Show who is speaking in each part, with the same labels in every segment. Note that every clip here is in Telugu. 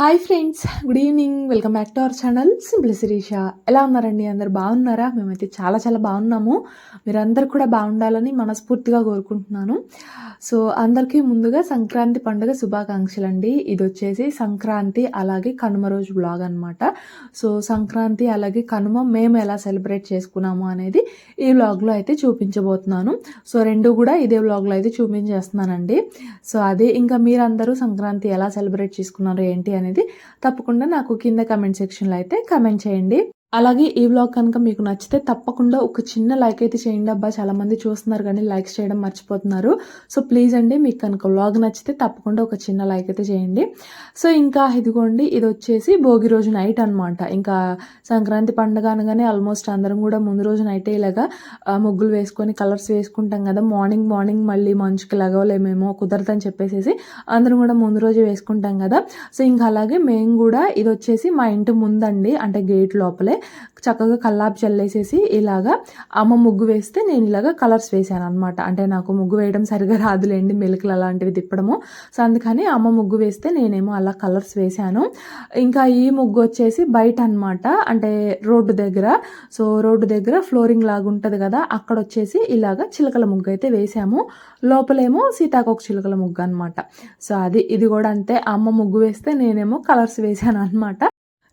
Speaker 1: Hi friends good evening welcome back to our channel simple Sirisha ఎలా ఉన్నారండి? అందరు బాగున్నారా? మేమైతే చాలా చాలా బాగున్నాము. మీరందరూ కూడా బాగుండాలని మనస్ఫూర్తిగా కోరుకుంటున్నాను. సో అందరికీ ముందుగా సంక్రాంతి పండుగ శుభాకాంక్షలు అండి ఇది వచ్చేసి సంక్రాంతి అలాగే కనుమ రోజు బ్లాగ్ అనమాట సో సంక్రాంతి అలాగే కనుమ మేము ఎలా సెలబ్రేట్ చేసుకున్నాము అనేది ఈ వ్లాగ్లో అయితే చూపించబోతున్నాను. సో రెండు కూడా ఇదే వ్లాగ్లో అయితే చూపించేస్తున్నానండి. సో అదే ఇంకా మీరందరూ సంక్రాంతి ఎలా సెలబ్రేట్ చేసుకున్నారు ఏంటి అనేది తప్పకుండా నాకు కింద కమెంట్ సెక్షన్లో అయితే కమెంట్ చేయండి. అలాగే ఈ వ్లాగ్ కనుక మీకు నచ్చితే తప్పకుండా ఒక చిన్న లైక్ అయితే చేయండి అబ్బా. చాలా మంది చూస్తున్నారు కానీ లైక్స్ చేయడం మర్చిపోతున్నారు. సో ప్లీజ్ అండి మీకు కనుక వ్లాగ్ నచ్చితే తప్పకుండా ఒక చిన్న లైక్ అయితే చేయండి. సో ఇంకా ఇదిగోండి ఇది వచ్చేసి భోగి రోజు నైట్ అనమాట ఇంకా సంక్రాంతి పండుగ అనగానే ఆల్మోస్ట్ అందరం కూడా ముందు రోజు నైట్ ఇలాగా ముగ్గులు వేసుకొని కలర్స్ వేసుకుంటాం కదా. మార్నింగ్ మార్నింగ్ మళ్ళీ మంచుకి లగవలేమేమో కుదరదని చెప్పేసి అందరం కూడా ముందు రోజు వేసుకుంటాం కదా. సో ఇంకా అలాగే మేము కూడా ఇది వచ్చేసి మా ఇంటి ముందండి అంటే గేట్ లోపలే. చక్కగా కల్లాపు చల్లేసేసి ఇలాగా అమ్మ ముగ్గు వేస్తే నేను ఇలాగా కలర్స్ వేసాను అనమాట అంటే నాకు ముగ్గు వేయడం సరిగా రాదులేండి మెలికలు అలాంటివి తిప్పడము. సో అందుకని అమ్మ ముగ్గు వేస్తే నేనేమో అలా కలర్స్ వేశాను. ఇంకా ఈ ముగ్గు వచ్చేసి బయట అన్నమాట అంటే రోడ్డు దగ్గర. సో రోడ్డు దగ్గర ఫ్లోరింగ్ లాగా ఉంటుంది కదా అక్కడ వచ్చేసి ఇలాగా చిలకల ముగ్గు అయితే వేసాము లోపలేమో సీతాకోక చిలుకల ముగ్గు అనమాట సో అది ఇది కూడా అంతే. అమ్మ ముగ్గు వేస్తే నేనేమో కలర్స్ వేసాను అనమాట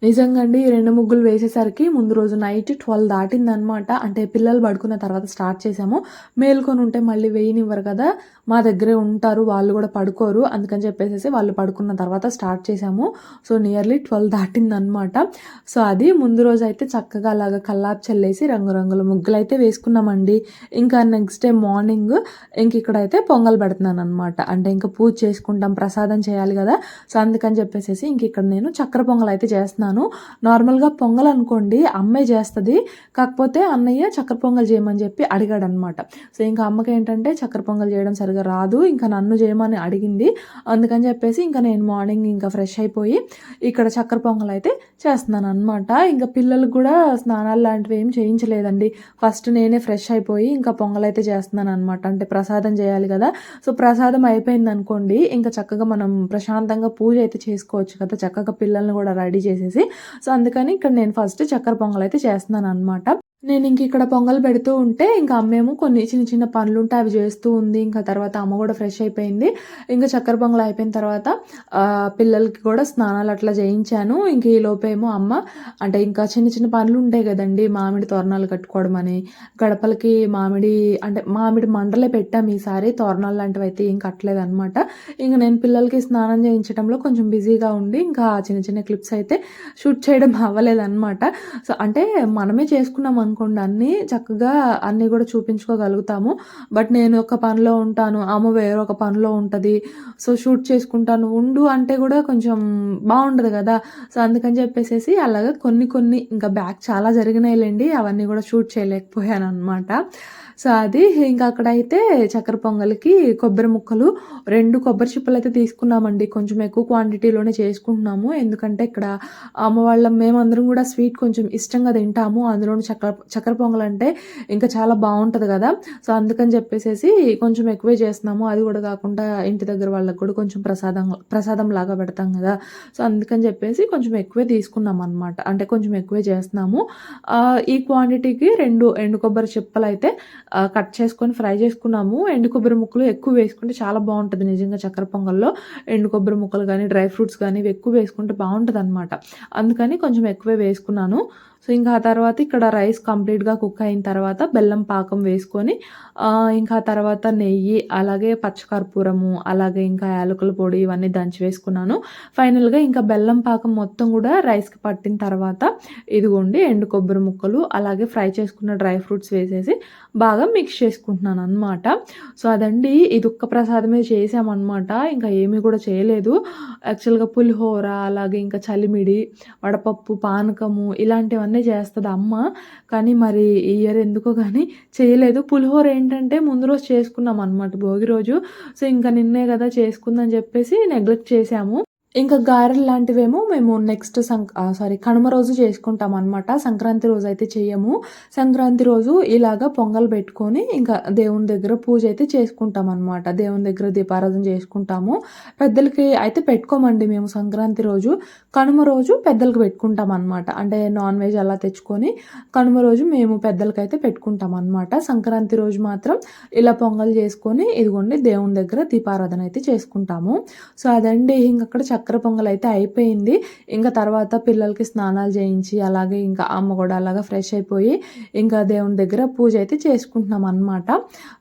Speaker 1: నిజంగా అండి ఈ రెండు ముగ్గులు వేసేసరికి ముందు రోజు నైట్ ట్వెల్వ్ దాటిందనమాట అంటే పిల్లలు పడుకున్న తర్వాత స్టార్ట్ చేసాము మేల్కొని ఉంటే మళ్ళీ వేయనివ్వరు కదా. మా దగ్గరే ఉంటారు వాళ్ళు కూడా పడుకోరు. అందుకని చెప్పేసి వాళ్ళు పడుకున్న తర్వాత స్టార్ట్ చేసాము సో నియర్లీ ట్వెల్వ్ దాటిందనమాట సో అది ముందు రోజు అయితే చక్కగా అలాగా కల్లాపు చల్లేసి రంగురంగుల ముగ్గులు అయితే వేసుకున్నామండి. ఇంకా నెక్స్ట్ డే మార్నింగ్ ఇంక ఇక్కడైతే పొంగల్ పెడుతున్నాను అనమాట అంటే ఇంకా పూజ చేసుకుంటాం ప్రసాదం చేయాలి కదా. సో అందుకని చెప్పేసి ఇంక ఇక్కడ నేను చక్కెర పొంగల్ అయితే చేస్తున్నాను. నార్మల్గా పొంగల్ అనుకోండి అమ్మే చేస్తుంది. కాకపోతే అన్నయ్య చక్కెర పొంగల్ చేయమని చెప్పి అడిగాడు అనమాట సో ఇంకా అమ్మకి ఏంటంటే చక్కెర పొంగల్ చేయడం సరిగా రాదు. ఇంకా నన్ను చేయమని అడిగింది. అందుకని చెప్పేసి ఇంకా నేను మార్నింగ్ ఇంకా ఫ్రెష్ అయిపోయి ఇక్కడ చక్కెర పొంగల్ అయితే చేస్తున్నాను అనమాట ఇంకా పిల్లలకు కూడా స్నానాలు లాంటివి ఏం చేయించలేదండి. ఫస్ట్ నేనే ఫ్రెష్ అయిపోయి ఇంకా పొంగల్ అయితే చేస్తున్నాను అనమాట అంటే ప్రసాదం చేయాలి కదా. సో ప్రసాదం అయిపోయింది అనుకోండి ఇంకా చక్కగా మనం ప్రశాంతంగా పూజ అయితే చేసుకోవచ్చు కదా. చక్కగా పిల్లల్ని కూడా రెడీ చేసేసి సో అందుకని ఇక్కడ నేను ఫస్ట్ చక్కెర పొంగల్ అయితే చేస్తున్నాను అనమాట నేను ఇంక ఇక్కడ పొంగల్ పెడుతూ ఉంటే ఇంకా అమ్మేమో కొన్ని చిన్న చిన్న పనులు ఉంటే అవి చేస్తూ ఉంది. ఇంకా తర్వాత అమ్మ కూడా ఫ్రెష్ అయిపోయింది. ఇంకా చక్కెర పొంగల్ అయిపోయిన తర్వాత పిల్లలకి కూడా స్నానాలు అట్లా చేయించాను. ఇంక ఈ లోపేమో అమ్మ అంటే ఇంకా చిన్న చిన్న పనులు ఉంటాయి కదండి మామిడి తోరణాలు కట్టుకోవడం అని గడపలకి మామిడి అంటే మామిడి మండలే పెట్టాము ఈసారి తోరణాలు లాంటివి అయితే ఏం కట్టలేదు అనమాట ఇంకా నేను పిల్లలకి స్నానం చేయించడంలో కొంచెం బిజీగా ఉండి ఇంకా చిన్న చిన్న క్లిప్స్ అయితే షూట్ చేయడం అవ్వలేదన్నమాట. సో అంటే మనమే చేసుకున్నాం అనుకోండి అన్నీ చక్కగా అన్నీ కూడా చూపించుకోగలుగుతాము. బట్ నేను ఒక పనిలో ఉంటాను ఆమె వేరొక పనిలో ఉంటుంది. సో షూట్ చేసుకుంటాను. ఉండు అంటే కూడా కొంచెం బాగుండదు కదా. సో అందుకని చెప్పేసి అలాగా కొన్ని కొన్ని ఇంకా బ్యాక్ చాలా జరిగినాయిలేండి. అవన్నీ కూడా షూట్ చేయలేకపోయాను అనమాట సో అది ఇంకా అక్కడైతే చక్కెర పొంగల్కి కొబ్బరి ముక్కలు రెండు కొబ్బరి చిప్పలు అయితే తీసుకున్నామండి. కొంచెం ఎక్కువ క్వాంటిటీలోనే చేసుకుంటున్నాము. ఎందుకంటే ఇక్కడ అమ్మవాళ్ళం మేమందరం కూడా స్వీట్ కొంచెం ఇష్టంగా తింటాము. అందులోని చక్కెర చక్కెర పొంగల్ అంటే ఇంకా చాలా బాగుంటుంది కదా. సో అందుకని చెప్పేసి కొంచెం ఎక్కువే చేస్తున్నాము. అది కూడా కాకుండా ఇంటి దగ్గర వాళ్ళకి కూడా కొంచెం ప్రసాదం ప్రసాదం లాగా పెడతాం కదా. సో అందుకని చెప్పేసి కొంచెం ఎక్కువే తీసుకున్నాం అనమాట అంటే కొంచెం ఎక్కువే చేస్తున్నాము. ఈ క్వాంటిటీకి రెండు ఎండు కొబ్బరి చిప్పలు అయితే కట్ చేసుకొని ఫ్రై చేసుకున్నాము. ఎండు కొబ్బరి ముక్కలు ఎక్కువ వేసుకుంటే చాలా బాగుంటుంది. నిజంగా చక్కెర పొంగల్లో ఎండు కొబ్బరి ముక్కలు కానీ డ్రై ఫ్రూట్స్ కానీ ఇవి ఎక్కువ వేసుకుంటే బాగుంటుంది అనమాట అందుకని కొంచెం ఎక్కువే వేసుకున్నాను. సో ఇంకా ఆ తర్వాత ఇక్కడ రైస్ కంప్లీట్గా కుక్ అయిన తర్వాత బెల్లం పాకం వేసుకొని ఇంకా ఆ తర్వాత నెయ్యి అలాగే పచ్చకర్పూరము అలాగే ఇంకా యాలకుల పొడి ఇవన్నీ దంచి వేసుకున్నాను. ఫైనల్గా ఇంకా బెల్లం పాకం మొత్తం కూడా రైస్కి పట్టిన తర్వాత ఇదిగోండి ఎండు కొబ్బరి ముక్కలు అలాగే ఫ్రై చేసుకున్న డ్రై ఫ్రూట్స్ వేసేసి బాగా మిక్స్ చేసుకుంటున్నాను అనమాట సో అదండి ఇది ఒక్క ప్రసాదమే చేసామన్నమాట. ఇంకా ఏమీ కూడా చేయలేదు. యాక్చువల్గా పులిహోర అలాగే ఇంకా చలిమిడి వడపప్పు పానకము ఇలాంటివన్నీ చేస్తుంది అమ్మ. కానీ మరి ఇయర్ ఎందుకో కానీ చేయలేదు. పులిహోర ఏంటంటే ముందు రోజు చేసుకున్నాం అనమాట భోగి రోజు. సో ఇంకా నిన్నే కదా చేసుకుందని చెప్పేసి నెగ్లెక్ట్ చేసాము. ఇంకా గారెలు లాంటివేమో మేము నెక్స్ట్ సంక సారీ కనుమ రోజు చేసుకుంటాం అనమాట సంక్రాంతి రోజు అయితే చెయ్యము. సంక్రాంతి రోజు ఇలాగ పొంగల్ పెట్టుకొని ఇంకా దేవుని దగ్గర పూజ అయితే చేసుకుంటాం అనమాట దేవుని దగ్గర దీపారాధన చేసుకుంటాము. పెద్దలకి అయితే పెట్టుకోమండి మేము సంక్రాంతి రోజు. కనుమ రోజు పెద్దలకు పెట్టుకుంటాం అనమాట అంటే నాన్ వెజ్ అలా తెచ్చుకొని కనుమ రోజు మేము పెద్దలకి అయితే పెట్టుకుంటాం అనమాట సంక్రాంతి రోజు మాత్రం ఇలా పొంగల్ చేసుకొని ఇదిగోండి దేవుని దగ్గర దీపారాధన అయితే చేసుకుంటాము. సో అదండి. ఇంక అక్కడ చక్కెర పొంగల్ అయితే అయిపోయింది. ఇంకా తర్వాత పిల్లలకి స్నానాలు చేయించి అలాగే ఇంకా అమ్మ కూడా అలాగా ఫ్రెష్ అయిపోయి ఇంకా దేవుని దగ్గర పూజ అయితే చేసుకుంటున్నాం అనమాట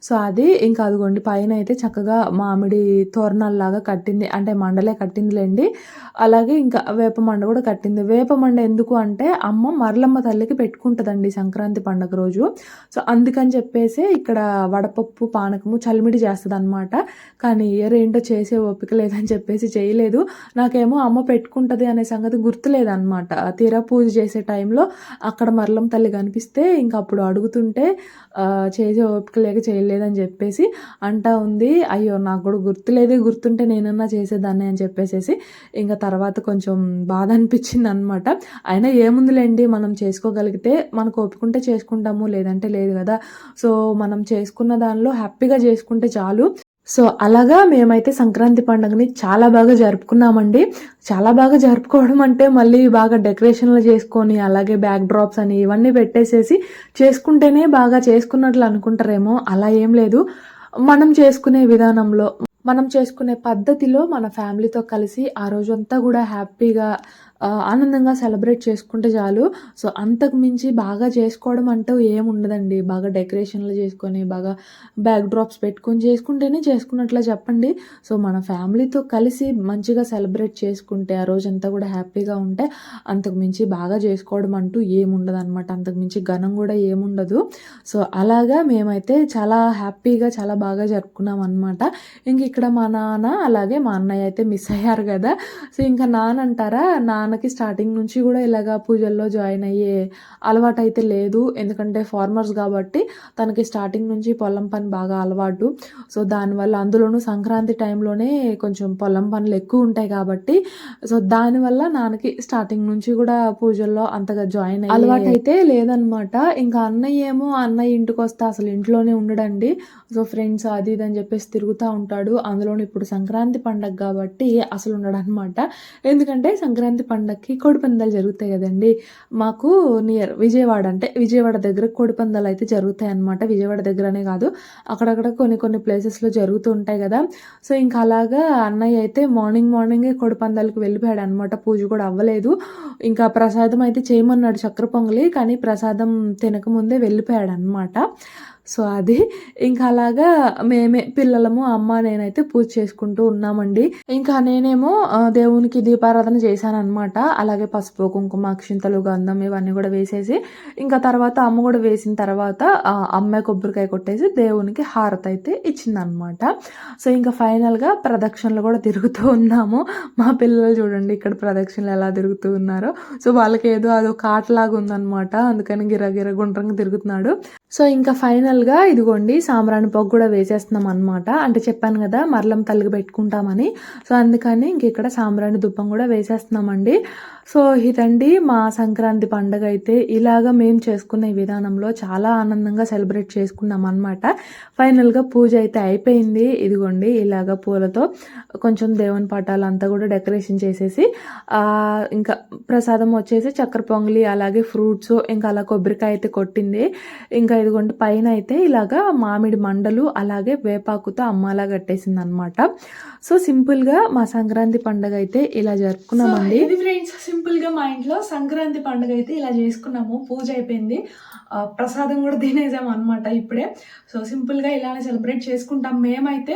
Speaker 1: సో అది ఇంకా అదిగోండి పైన అయితే చక్కగా మామిడి తోరణాల్లాగా కట్టింది అంటే మండలే కట్టిందిలేండి. అలాగే ఇంకా వేప మండ కూడా కట్టింది. వేప మండ ఎందుకు అంటే అమ్మ మరలమ్మ తల్లికి పెట్టుకుంటుందండి సంక్రాంతి పండుగ రోజు. సో అందుకని చెప్పేసి ఇక్కడ వడపప్పు పానకము చలిమిడి చేస్తుంది అనమాట కానీ ఇయర్ ఏంటో చేసే ఓపిక లేదని చెప్పేసి చేయలేదు. నాకేమో అమ్మ పెట్టుకుంటుంది అనే సంగతి గుర్తులేదన్నమాట. తీరా పూజ చేసే టైంలో అక్కడ మరలం తల్లి కనిపిస్తే ఇంకా అప్పుడు అడుగుతుంటే చేసే ఓపిక లేక చేయలేదని చెప్పేసి అంటా ఉంది. అయ్యో నాకు కూడా గుర్తులేదే గుర్తుంటే నేనన్నా చేసేదాన్ని అని చెప్పేసేసి ఇంకా తర్వాత కొంచెం బాధ అనిపించింది అనమాట అయినా ఏముందిలేండి మనం చేసుకోగలిగితే మనకు ఒప్పుకుంటే చేసుకుంటాము లేదంటే లేదు కదా. సో మనం చేసుకున్న దానిలో హ్యాపీగా చేసుకుంటే చాలు. సో అలాగా మేమైతే సంక్రాంతి పండుగని చాలా బాగా జరుపుకున్నామండి. చాలా బాగా జరుపుకోవడం అంటే మళ్ళీ బాగా డెకరేషన్లు చేసుకొని అలాగే బ్యాక్ డ్రాప్స్ అని ఇవన్నీ పెట్టేసేసి చేసుకుంటేనే బాగా చేసుకున్నట్లు అనుకుంటారేమో అలా ఏం లేదు. మనం చేసుకునే విధానంలో మనం చేసుకునే పద్ధతిలో మన ఫ్యామిలీతో కలిసి ఆ రోజంతా కూడా హ్యాపీగా ఆనందంగా సెలబ్రేట్ చేసుకుంటే చాలు. సో అంతకు మించి బాగా చేసుకోవడం అంటూ ఏం ఉండదండి. బాగా డెకరేషన్లు చేసుకొని బాగా బ్యాక్ డ్రాప్స్ పెట్టుకొని చేసుకుంటేనే చేసుకున్నట్లే చెప్పండి. సో మన ఫ్యామిలీతో కలిసి మంచిగా సెలబ్రేట్ చేసుకుంటే ఆ రోజంతా కూడా హ్యాపీగా ఉంటే అంతకు మించి బాగా చేసుకోవడం అంటూ ఏముండదు అనమాట అంతకు మించి ఘనం కూడా ఏముండదు సో అలాగా మేమైతే చాలా హ్యాపీగా చాలా బాగా జరుపుకున్నాం అనమాట ఇంక ఇక్కడ మా నాన్న అలాగే మా అన్నయ్య అయితే మిస్ అయ్యారు కదా. సో ఇంకా నాన్న అంటారా నాన్న మనకి స్టార్టింగ్ నుంచి కూడా ఇలాగా పూజల్లో జాయిన్ అయ్యే అలవాటు అయితే లేదు. ఎందుకంటే ఫార్మర్స్ కాబట్టి తనకి స్టార్టింగ్ నుంచి పొలం పని బాగా అలవాటు. సో దానివల్ల అందులోనూ సంక్రాంతి టైంలోనే కొంచెం పొలం పనులు ఎక్కువ ఉంటాయి కాబట్టి సో దానివల్ల నాన్నకి స్టార్టింగ్ నుంచి కూడా పూజల్లో అంతగా జాయిన్ అయ్యి అలవాటు అయితే లేదనమాట ఇంకా అన్నయ్య ఏమో అన్నయ్య ఇంటికి వస్తే అసలు ఇంట్లోనే ఉండడండి. సో ఫ్రెండ్స్ అది ఇది అని చెప్పేసి తిరుగుతూ ఉంటాడు. అందులోనే ఇప్పుడు సంక్రాంతి పండగ కాబట్టి అసలు ఉండడు అనమాట ఎందుకంటే సంక్రాంతి పండగకి కోడిపందాలు జరుగుతాయి కదండి. మాకు నియర్ విజయవాడ అంటే విజయవాడ దగ్గర కోడిపందాలు అయితే జరుగుతాయి అన్నమాట విజయవాడ దగ్గరనే కాదు అక్కడక్కడ కొన్ని కొన్ని ప్లేసెస్లో జరుగుతూ ఉంటాయి కదా. సో ఇంకా అలాగా అన్నయ్య అయితే మార్నింగ్ మార్నింగే కోడిపందాలకు వెళ్ళిపోయాడు అనమాట పూజ కూడా అవ్వలేదు. ఇంకా ప్రసాదం అయితే చేయమన్నాడు చక్ర పొంగలి కానీ ప్రసాదం తినకముందే వెళ్ళిపోయాడు అనమాట సో అది ఇంకా అలాగా మేమే పిల్లలము అమ్మ నేనైతే పూజ చేసుకుంటూ ఉన్నామండి. ఇంకా నేనేమో దేవునికి దీపారాధన చేశాను అనమాట అలాగే పసుపు కుంకుమ అక్షింతలు గంధం ఇవన్నీ కూడా వేసేసి ఇంకా తర్వాత అమ్మ కూడా వేసిన తర్వాత అమ్మాయి కొబ్బరికాయ కొట్టేసి దేవునికి హారత అయితే ఇచ్చిందనమాట సో ఇంకా ఫైనల్గా ప్రదక్షిణలు కూడా తిరుగుతూ ఉన్నాము. మా పిల్లలు చూడండి ఇక్కడ ప్రదక్షిణలు ఎలా తిరుగుతూ ఉన్నారో. సో వాళ్ళకి ఏదో అదో కాటలాగా ఉందన్నమాట. అందుకని గిరగిర గుండ్రంగా తిరుగుతున్నాడు. సో ఇంకా ఫైనల్ ఫైనల్గా ఇదిగోండి సాంబ్రాణి పొగ కూడా వేసేస్తున్నాం అనమాట అంటే చెప్పాను కదా మరలం తల్లికి పెట్టుకుంటామని. సో అందుకని ఇంక ఇక్కడ సాంబ్రాణి దుప్పం కూడా వేసేస్తున్నామండి. సో ఇదండి మా సంక్రాంతి పండుగ అయితే ఇలాగ మేము చేసుకునే విధానంలో చాలా ఆనందంగా సెలబ్రేట్ చేసుకున్నాం అనమాట ఫైనల్గా పూజ అయితే అయిపోయింది. ఇదిగోండి ఇలాగ పూలతో కొంచెం దేవుని పటాలు అంతా కూడా డెకరేషన్ చేసేసి ఇంకా ప్రసాదం వచ్చేసి చక్కెర పొంగలి అలాగే ఫ్రూట్స్ ఇంకా అలా కొబ్బరికాయ అయితే కొట్టింది. ఇంకా ఇదిగోండి పైన అయితే ఇలాగా మామిడి మండలు అలాగే వేపాకుతో అమ్మలా కట్టేసింది అనమాట సో సింపుల్గా మా సంక్రాంతి పండుగ అయితే ఇలా జరుపుకున్నామండి. ఫ్రెండ్స్ సింపుల్గా మా ఇంట్లో సంక్రాంతి పండుగ అయితే ఇలా చేసుకున్నాము. పూజ అయిపోయింది. ప్రసాదం కూడా తినేసాం అనమాట ఇప్పుడే. సో సింపుల్గా ఇలానే సెలబ్రేట్ చేసుకుంటాం. మేమైతే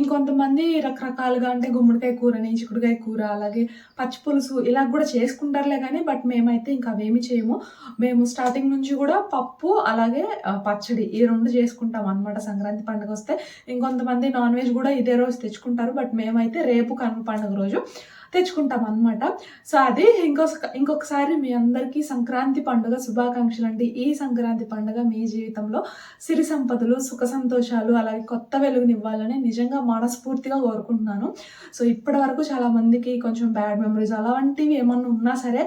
Speaker 1: ఇంకొంతమంది రకరకాలుగా అంటే గుమ్మడికాయ కూరని చిక్కుడుకాయ కూర అలాగే పచ్చి పులుసు ఇలా కూడా చేసుకుంటారులే కానీ బట్ మేమైతే ఇంకా అవేమి చేయము. మేము స్టార్టింగ్ నుంచి కూడా పప్పు అలాగే పచ్చడి ఈ రెండు చేసుకుంటాం అనమాట సంక్రాంతి పండుగ వస్తే. ఇంకొంతమంది నాన్ వెజ్ కూడా ఇదే రోజు తెచ్చుకుంటారు. బట్ మేమైతే రేపు కనుమ పండుగ రోజు తెచ్చుకుంటాం అనమాట సో అది ఇంకొక ఇంకొకసారి మీ అందరికీ సంక్రాంతి పండుగ శుభాకాంక్షలు అండి ఈ సంక్రాంతి పండుగ మీ జీవితంలో సిరి సంపదలు సుఖ సంతోషాలు అలాగే కొత్త వెలుగునివ్వాలని నిజంగా మనస్ఫూర్తిగా కోరుకుంటున్నాను. సో ఇప్పటి వరకు చాలా మందికి కొంచెం బ్యాడ్ మెమరీస్ అలాంటివి ఏమన్నా ఉన్నా సరే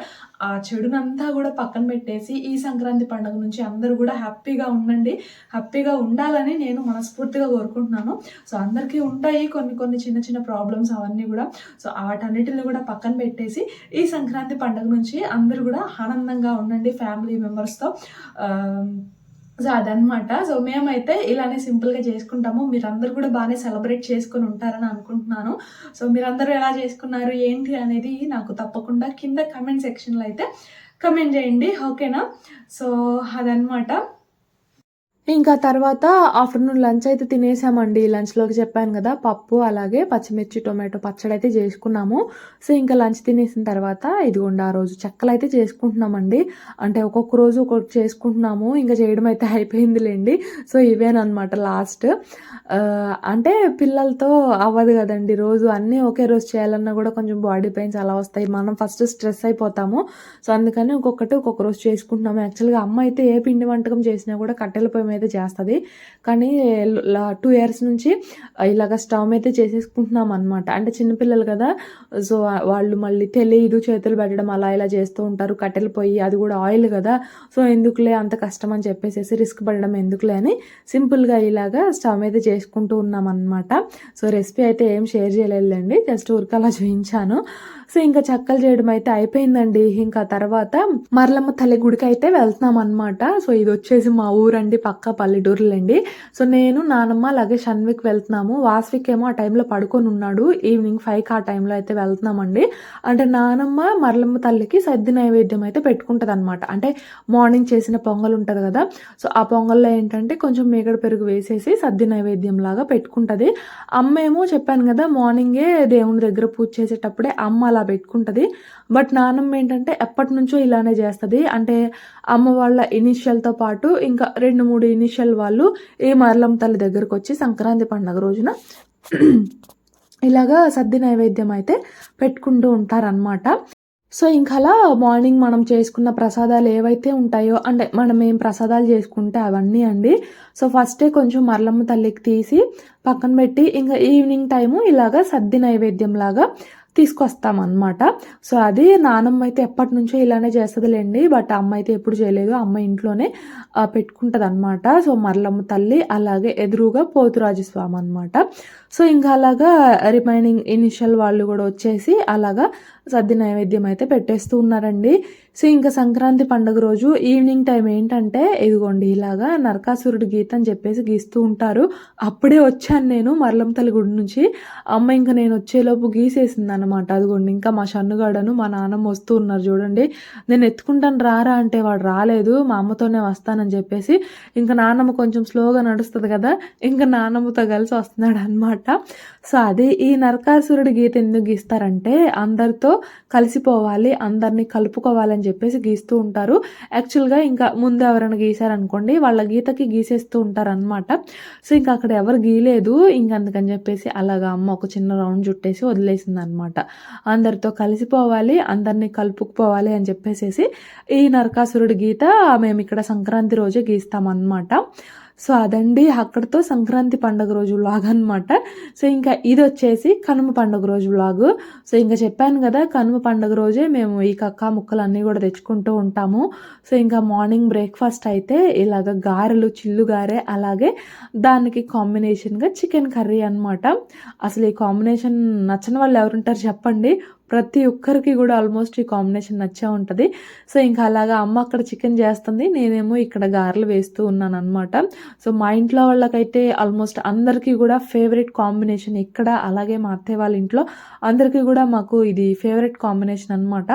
Speaker 1: ఆ చెడునంతా కూడా పక్కన పెట్టేసి ఈ సంక్రాంతి పండుగ నుంచి అందరూ కూడా హ్యాపీగా ఉండండి. హ్యాపీగా ఉండాలని నేను మనస్ఫూర్తిగా కోరుకుంటున్నాను. సో అందరికీ ఉంటాయి కొన్ని కొన్ని చిన్న చిన్న ప్రాబ్లమ్స్ అవన్నీ కూడా. సో వాటన్నిటిని కూడా పక్కన పెట్టేసి ఈ సంక్రాంతి పండుగ నుంచి అందరూ కూడా ఆనందంగా ఉండండి ఫ్యామిలీ మెంబర్స్తో సో అదనమాట సో మేమైతే ఇలానే సింపుల్గా చేసుకుంటాము. మీరందరూ కూడా బాగానే సెలబ్రేట్ చేసుకొని ఉంటారని అనుకుంటున్నాను. సో మీరందరూ ఎలా చేసుకున్నారు ఏంటి అనేది నాకు తప్పకుండా కింద కమెంట్ సెక్షన్లో అయితే కమెంట్ చేయండి. ఓకేనా సో అదనమాట ఇంకా తర్వాత ఆఫ్టర్నూన్ లంచ్ అయితే తినేసామండి. లంచ్లోకి చెప్పాను కదా పప్పు అలాగే పచ్చిమిర్చి టొమాటో పచ్చడి అయితే చేసుకున్నాము. సో ఇంకా లంచ్ తినేసిన తర్వాత ఇదిగోండి ఆ రోజు చెక్కలు అయితే చేసుకుంటున్నామండి. అంటే ఒక్కొక్క రోజు ఒక్కొక్కటి చేసుకుంటున్నాము ఇంకా చేయడం అయితే అయిపోయిందిలేండి. So ఇవేనమాట last. అంటే పిల్లలతో అవ్వదు కదండి రోజు అన్నీ ఒకే రోజు చేయాలన్నా కూడా కొంచెం బాడీ పెయిన్స్ అలా వస్తాయి. మనం ఫస్ట్ స్ట్రెస్ అయిపోతాము. సో అందుకని ఒక్కొక్కటి ఒక్కొక్క రోజు చేసుకుంటున్నాము. యాక్చువల్గా అమ్మ అయితే ఏ పిండి వంటకం చేసినా కూడా కట్టెల పొయ్యి మీద చేస్తుంది. కానీ టూ ఇయర్స్ నుంచి ఇలాగ స్టవ్ అయితే చేసేసుకుంటున్నాం అనమాట అంటే చిన్నపిల్లలు కదా సో వాళ్ళు మళ్ళీ తెలియదు చేతులు పెట్టడం అలా ఇలా చేస్తూ ఉంటారు కట్టెలు పొయ్యి అది కూడా ఆయిల్ కదా సో ఎందుకులే అంత కష్టం అని చెప్పేసి రిస్క్ పడడం ఎందుకులే అని సింపుల్గా ఇలాగా స్టవ్ మీద చేసుకుంటూ ఉన్నాం అనమాట సో రెసిపీ అయితే ఏం షేర్ చేయలేదండి జస్ట్ ఊరికలా చూపించాను. సో ఇంకా చక్కలు చేయడం అయితే అయిపోయిందండి. ఇంకా తర్వాత మరలమ్మ తల్లి గుడికి అయితే వెళ్తున్నాం అనమాట సో ఇది వచ్చేసి మా ఊరండి పక్క పల్లెటూరులండి. సో నేను నానమ్మ అలాగే షన్విక్ వెళ్తున్నాము. వాస్విక్ ఏమో ఆ టైంలో పడుకొని ఉన్నాడు. ఈవినింగ్ ఫైవ్కి ఆ టైంలో అయితే వెళ్తున్నామండి. అంటే నానమ్మ మరలమ్మ తల్లికి సద్ది నైవేద్యం అయితే పెట్టుకుంటుంది అనమాట అంటే మార్నింగ్ చేసిన పొంగల్ ఉంటుంది కదా. సో ఆ పొంగల్లో ఏంటంటే కొంచెం మేకడ పెరుగు వేసేసి సద్ది నైవేద్యం లాగా పెట్టుకుంటుంది. అమ్మ ఏమో చెప్పాను కదా మార్నింగే దేవుని దగ్గర పూజ చేసేటప్పుడే అమ్మ అలా పెట్టుకుంటుంది. బట్ నానమ్మ ఏంటంటే ఎప్పటి నుంచో ఇలానే చేస్తుంది. అంటే అమ్మ వాళ్ళ ఇనిషియల్తో పాటు ఇంకా రెండు మూడు ఇనిషియల్ వాళ్ళు ఈ మరలం తల్లి దగ్గరకు వచ్చి సంక్రాంతి పండుగ రోజున ఇలాగా సద్ది నైవేద్యం అయితే పెట్టుకుంటూ ఉంటారనమాట సో ఇంకా అలా మార్నింగ్ మనం చేసుకున్న ప్రసాదాలు ఏవైతే ఉంటాయో అంటే మనం ఏం ప్రసాదాలు చేసుకుంటే అవన్నీ అండి. సో ఫస్టే కొంచెం మరలమ్మ తల్లికి తీసి పక్కన పెట్టి ఇంకా ఈవినింగ్ టైము ఇలాగా సద్ది నైవేద్యం లాగా తీసుకొస్తామన్నమాట. సో అది నానమ్మ అయితే ఎప్పటి నుంచో ఇలానే చేస్తుందిలేండి. బట్ అమ్మ అయితే ఎప్పుడు చేయలేదు. అమ్మ ఇంట్లోనే పెట్టుకుంటుంది అనమాట సో మరలమ్మ తల్లి అలాగే ఎదురుగా పోతురాజు స్వామి అనమాట సో ఇంకా అలాగా రిమైనింగ్ ఇనిషియల్ వాళ్ళు కూడా వచ్చేసి అలాగా సద్ది నైవేద్యం అయితే పెట్టేస్తూ ఉన్నారండి. సో ఇంకా సంక్రాంతి పండుగ రోజు ఈవినింగ్ టైం ఏంటంటే ఇదిగోండి ఇలాగా నరకాసురుడి గీత అని చెప్పేసి గీస్తూ ఉంటారు. అప్పుడే వచ్చాను నేను మరలంతల్లి గుడి నుంచి. అమ్మ ఇంకా నేను వచ్చేలోపు గీసేసింది అనమాట అదిగోండి ఇంకా మా షన్నుగాడను మా నాన్నమ్మ వస్తూ ఉన్నారు చూడండి. నేను ఎత్తుకుంటాను రారా అంటే వాడు రాలేదు. మా అమ్మతోనే వస్తానని చెప్పేసి ఇంకా నాన్నమ్మ కొంచెం స్లోగా నడుస్తుంది కదా ఇంకా నాన్నమ్మతో కలిసి వస్తున్నాడు అనమాట సో అది ఈ నరకాసురుడి గీత ఎందుకు గీస్తారంటే అందరితో కలిసిపోవాలి అందరినీ కలుపుకోవాలని అని చెప్పేసి గీస్తూ ఉంటారు. యాక్చువల్గా ఇంకా ముందు ఎవరైనా గీశారనుకోండి వాళ్ళ గీతకి గీసేస్తూ ఉంటారు అనమాట సో ఇంకా అక్కడ ఎవరు గీలేదు ఇంక అందుకని చెప్పేసి అలాగా అమ్మ ఒక చిన్న రౌండ్ చుట్టేసి వదిలేసింది అనమాట అందరితో కలిసిపోవాలి అందరినీ కలుపుకుపోవాలి అని చెప్పేసి ఈ నరకాసురుడి గీత మేము ఇక్కడ సంక్రాంతి రోజే గీస్తామన్నమాట. సో అదండి అక్కడితో సంక్రాంతి పండుగ రోజు వ్లాగ్ అనమాట సో ఇంకా ఇది వచ్చేసి కనుమ పండుగ రోజు వ్లాగ్ సో ఇంకా చెప్పాను కదా కనుమ పండుగ రోజే మేము ఈ కక్క ముక్కలు అన్నీ కూడా తెచ్చుకుంటూ ఉంటాము. సో ఇంకా మార్నింగ్ బ్రేక్ఫాస్ట్ అయితే ఇలాగ గారెలు చిల్లు గారె అలాగే దానికి కాంబినేషన్గా చికెన్ కర్రీ అనమాట అసలు ఈ కాంబినేషన్ నచ్చని వాళ్ళు ఎవరుంటారు చెప్పండి. ప్రతి ఒక్కరికి కూడా ఆల్మోస్ట్ ఈ కాంబినేషన్ నచ్చే ఉంటుంది. సో ఇంకా అలాగా అమ్మ అక్కడ చికెన్ చేస్తుంది నేనేమో ఇక్కడ గారెలు వేస్తూ ఉన్నాను అనమాట సో మా ఇంట్లో వాళ్ళకైతే ఆల్మోస్ట్ అందరికీ కూడా ఫేవరెట్ కాంబినేషన్ ఇక్కడ అలాగే మా అత్తయ్య వాళ్ళ ఇంట్లో అందరికీ కూడా మాకు ఇది ఫేవరెట్ కాంబినేషన్ అనమాట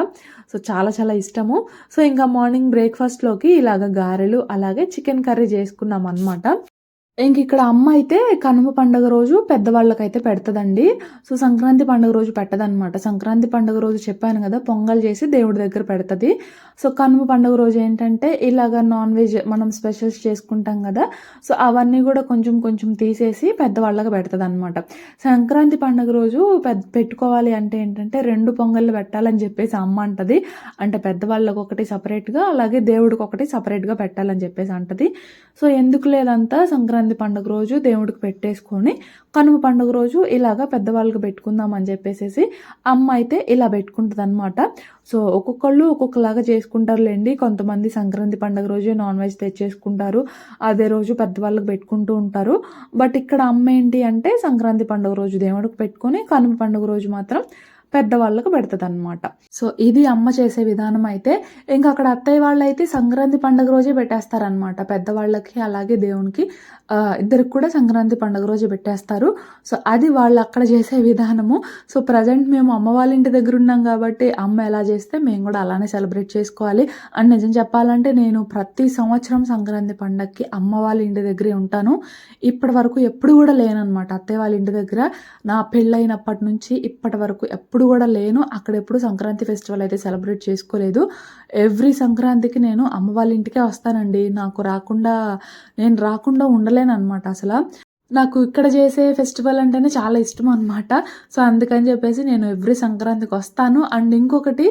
Speaker 1: సో చాలా చాలా ఇష్టము. సో ఇంకా మార్నింగ్ బ్రేక్ఫాస్ట్లోకి ఇలాగ గారెలు అలాగే చికెన్ కర్రీ చేసుకున్నాం అనమాట ఇంక ఇక్కడ అమ్మ అయితే కనుమ పండుగ రోజు పెద్దవాళ్ళకైతే పెడతదండి. సో, సంక్రాంతి పండుగ రోజు పెట్టదనమాట. సంక్రాంతి పండుగ రోజు చెప్పాను కదా పొంగల్ చేసి దేవుడి దగ్గర పెడతది. సో, కనుమ పండుగ రోజు ఏంటంటే ఇలాగ నాన్ వెజ్ మనం స్పెషల్స్ చేసుకుంటాం కదా సో, అవన్నీ కూడా కొంచెం కొంచెం తీసేసి పెద్దవాళ్ళకి పెడతదనమాట. సంక్రాంతి పండుగ రోజు పెట్టుకోవాలి అంటే ఏంటంటే రెండు పొంగళ్ళు పెట్టాలని చెప్పేసి అమ్మ అంటది. అంటే పెద్దవాళ్ళకొకటి సపరేట్గా అలాగే దేవుడికి ఒకటి సపరేట్గా పెట్టాలని చెప్పేసి అంటది. సో, ఎందుకు లేదంతా సంక్రాంతి పండుగ రోజు దేవుడికి పెట్టేసుకొని కనుమ పండుగ రోజు ఇలాగ పెద్దవాళ్ళకి పెట్టుకుందాం అని చెప్పేసేసి అమ్మ అయితే ఇలా పెట్టుకుంటదనమాట. సో, ఒక్కొక్కళ్ళు ఒక్కొక్కలాగా చేసుకుంటారులేండి కొంతమంది సంక్రాంతి పండుగ రోజే నాన్ వెజ్ తెచ్చేసుకుంటారు. అదే రోజు పెద్దవాళ్ళకి పెట్టుకుంటూ ఉంటారు. బట్ ఇక్కడ అమ్మ ఏంటి అంటే సంక్రాంతి పండుగ రోజు దేవుడికి పెట్టుకొని కనుమ పండుగ రోజు మాత్రం పెద్దవాళ్ళకి పెడతదనమాట. సో, ఇది అమ్మ చేసే విధానం అయితే. ఇంకా అక్కడ అత్తయ్య వాళ్ళైతే సంక్రాంతి పండుగ రోజే పెట్టేస్తారనమాట. పెద్దవాళ్ళకి అలాగే దేవునికి ఇద్దరికి కూడా సంక్రాంతి పండుగ రోజే పెట్టేస్తారు. సో, అది వాళ్ళు అక్కడ చేసే విధానము. సో, ప్రెజెంట్ మేము అమ్మ వాళ్ళ ఇంటి దగ్గర ఉన్నాం కాబట్టి అమ్మ ఎలా చేస్తే మేము కూడా అలానే సెలబ్రేట్ చేసుకోవాలి. అండ్ నిజం చెప్పాలంటే నేను ప్రతి సంవత్సరం సంక్రాంతి పండగకి అమ్మ వాళ్ళ ఇంటి దగ్గరే ఉంటాను. ఇప్పటి వరకు ఎప్పుడు కూడా లేననమాట అత్తయ్య వాళ్ళ ఇంటి దగ్గర. నా పెళ్ళైనప్పటి నుంచి ఇప్పటి వరకు ఎప్పుడు కూడా లేను. అక్కడ ఎప్పుడు సంక్రాంతి ఫెస్టివల్ అయితే సెలబ్రేట్ చేసుకోలేదు. ఎవ్రీ సంక్రాంతికి నేను అమ్మ వాళ్ళ ఇంటికే వస్తానండి. నాకు రాకుండా నేను రాకుండా ఉండలేననమాట అసలు నాకు ఇక్కడ చేసే ఫెస్టివల్ అంటేనే చాలా ఇష్టం అనమాట. సో, అందుకని చెప్పేసి నేను ఎవ్రీ సంక్రాంతికి వస్తాను. అండ్ ఇంకొకటి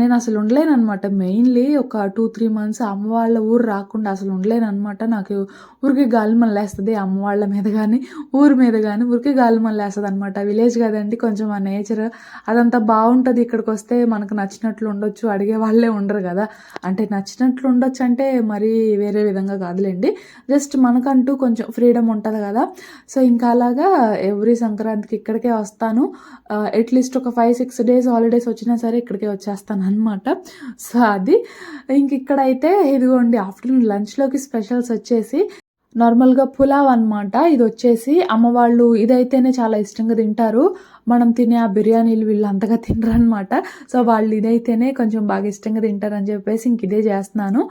Speaker 1: నేను అసలు ఉండలేననమాట. మెయిన్‌లీ ఒక 2, 3 మంత్స్ అమ్మవాళ్ళ ఊరు రాకుండా అసలు ఉండలేననమాట. నాకు ఊరికి గాలి మళ్ళేస్తుంది అమ్మవాళ్ళ మీద కానీ ఊరి మీద కానీ ఊరికి గాలి మళ్ళేస్తుంది అనమాట విలేజ్ కదండి కొంచెం ఆ నేచర్ అదంతా బాగుంటుంది ఇక్కడికి వస్తే మనకు నచ్చినట్లు ఉండొచ్చు. అడిగే వాళ్ళే ఉండరు కదా అంటే నచ్చినట్లు ఉండొచ్చంటే మరీ వేరే విధంగా కాదులేండి జస్ట్ మనకంటూ కొంచెం ఫ్రీడమ్ ఉంటుంది కదా కదా సో, ఇంకా అలాగా ఎవ్రీ సంక్రాంతికి ఇక్కడికే వస్తాను. అట్‌లీస్ట్ ఒక 5, 6 డేస్ హాలిడేస్ వచ్చినా సరే ఇక్కడికే వచ్చేస్తాను అనమాట సో, అది. ఇంక ఇక్కడైతే ఇదిగోండి ఆఫ్టర్‌నూన్ లంచ్‌లోకి స్పెషల్స్ వచ్చేసి నార్మల్‌గా పులావ్ అనమాట. ఇదొచ్చేసి అమ్మ వాళ్ళు ఇదైతేనే చాలా ఇష్టంగా తింటారు. మనం తినే ఆ బిర్యానీలు వీళ్ళు అంతగా తినరనమాట. సో, వాళ్ళు ఇదైతేనే కొంచెం బాగా ఇష్టంగా తింటారని చెప్పేసి ఇంక ఇదే చేస్తున్నాను.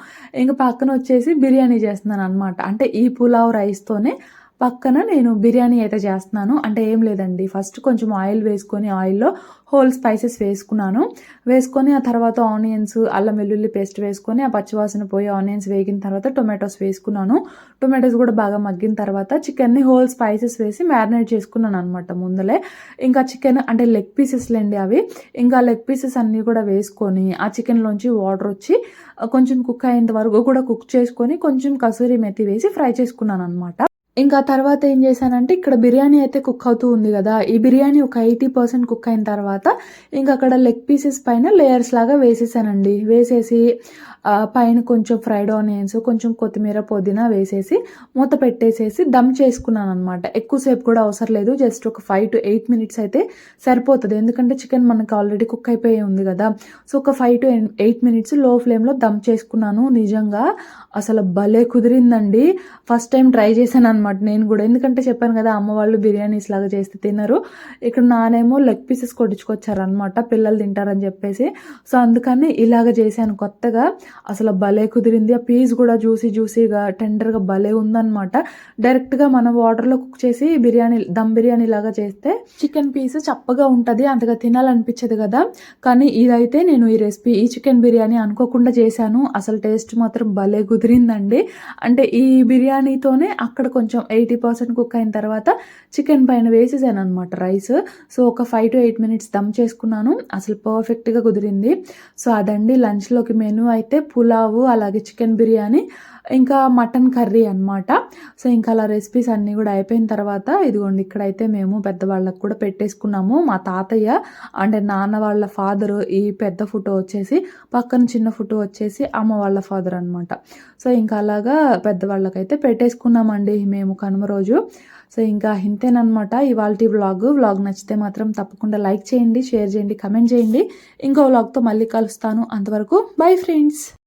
Speaker 1: ఇంక పక్కన వచ్చేసి బిర్యానీ చేస్తున్నాను అనమాట అంటే ఈ పులావ్ రైస్‌తోనే పక్కన నేను బిర్యానీ అయితే చేస్తున్నాను. అంటే ఏం లేదండి. ఫస్ట్ కొంచెం ఆయిల్ వేసుకొని ఆయిల్‌లో హోల్ స్పైసెస్ వేసుకున్నాను. వేసుకొని ఆ తర్వాత ఆనియన్స్, అల్లం వెల్లుల్లి పేస్ట్ వేసుకొని ఆ పచ్చివాసన పోయి ఆనియన్స్ వేగిన తర్వాత టొమాటోస్ వేసుకున్నాను. టొమాటోస్ కూడా బాగా మగ్గిన తర్వాత చికెన్‌ని హోల్ స్పైసెస్ వేసి మ్యారినేట్ చేసుకున్నాను అనమాట ముందలే. ఇంకా చికెన్ అంటే లెగ్ పీసెస్‌లెండి అవి. ఇంకా లెగ్ పీసెస్ అన్నీ కూడా వేసుకొని ఆ చికెన్‌లోంచి వాటర్ వచ్చి కొంచెం కుక్ అయ్యేంత వరకు కూడా కుక్ చేసుకొని కొంచెం కసూరి మెతి వేసి ఫ్రై చేసుకున్నాను అనమాట ఇంకా తర్వాత ఏం చేశానంటే ఇక్కడ బిర్యానీ అయితే కుక్ అవుతూ ఉంది కదా ఈ బిర్యానీ ఒక 80% కుక్ అయిన తర్వాత ఇంకా అక్కడ లెగ్ పీసెస్ పైన లేయర్స్ లాగా వేసేసానండి. వేసేసి పైన కొంచెం ఫ్రైడ్ ఆనియన్స్, కొంచెం కొత్తిమీర, పుదీనా వేసేసి మూత పెట్టేసేసి దమ్ చేసుకున్నాను అనమాట ఎక్కువసేపు కూడా అవసరం లేదు. జస్ట్ ఒక 5-8 మినిట్స్ అయితే సరిపోతుంది ఎందుకంటే చికెన్ మనకు ఆల్రెడీ కుక్ అయిపోయి ఉంది కదా సో, ఒక 5-8 మినిట్స్లో ఫ్లేమ్‌లో దమ్ చేసుకున్నాను. నిజంగా అసలు భలే కుదిరిందండి. ఫస్ట్ టైం ట్రై చేశాను అనమాట నేను కూడా ఎందుకంటే చెప్పాను కదా అమ్మ వాళ్ళు బిర్యానీస్ లాగా చేస్తే తినరు. ఇక్కడ నానేమో లెగ్ పీసెస్ కొట్టించుకొచ్చారనమాట. పిల్లలు తింటారని చెప్పేసి. సో, అందుకని ఇలాగ చేశాను కొత్తగా. అసలు భలే కుదిరింది. ఆ పీస్ కూడా జ్యూసీ జ్యూసీగా టెండర్‌గా భలే ఉందనమాట. డైరెక్ట్‌గా మనం వాటర్‌లో కుక్ చేసి బిర్యానీ దమ్ బిర్యానీ లాగా చేస్తే చికెన్ పీస్ చప్పగా ఉంటుంది అంతగా తినాలనిపించదు కదా కానీ ఇదైతే నేను ఈ రెసిపీ ఈ చికెన్ బిర్యానీ అనుకోకుండా చేశాను. అసలు టేస్ట్ మాత్రం భలే కుదిరిందండి. అంటే ఈ బిర్యానీతోనే అక్కడ కొంచెం 80% కుక్ అయిన తర్వాత చికెన్ పైన వేసేసాను అనమాట రైస్. సో, ఒక 5-8 మినిట్స్ దమ్ చేసుకున్నాను. అసలు పర్ఫెక్ట్‌గా కుదిరింది. సో, అదండి లంచ్‌లోకి మెనూ అయితే పులావు, అలాగే చికెన్ బిర్యానీ, ఇంకా మటన్ కర్రీ అనమాట. సో, ఇంకా అలా రెసిపీస్ అన్నీ కూడా అయిపోయిన తర్వాత ఇదిగోండి ఇక్కడైతే మేము పెద్దవాళ్ళకి కూడా పెట్టేసుకున్నాము. మా తాతయ్య అంటే నాన్న వాళ్ళ ఫాదర్ ఈ పెద్ద ఫోటో వచ్చేసి పక్కన చిన్న ఫోటో వచ్చేసి అమ్మ వాళ్ళ ఫాదర్ అనమాట. సో, ఇంకా అలాగా పెద్దవాళ్ళకైతే పెట్టేసుకున్నామండి మేము కనుమ రోజు. సో, ఇంకా ఇంతేనమాట ఇవాల్టి వ్లాగు. వ్లాగ్ నచ్చితే మాత్రం తప్పకుండా లైక్ చేయండి, షేర్ చేయండి, కమెంట్ చేయండి. ఇంకో వ్లాగ్‌తో మళ్ళీ కలుస్తాను. అంతవరకు బై ఫ్రెండ్స్.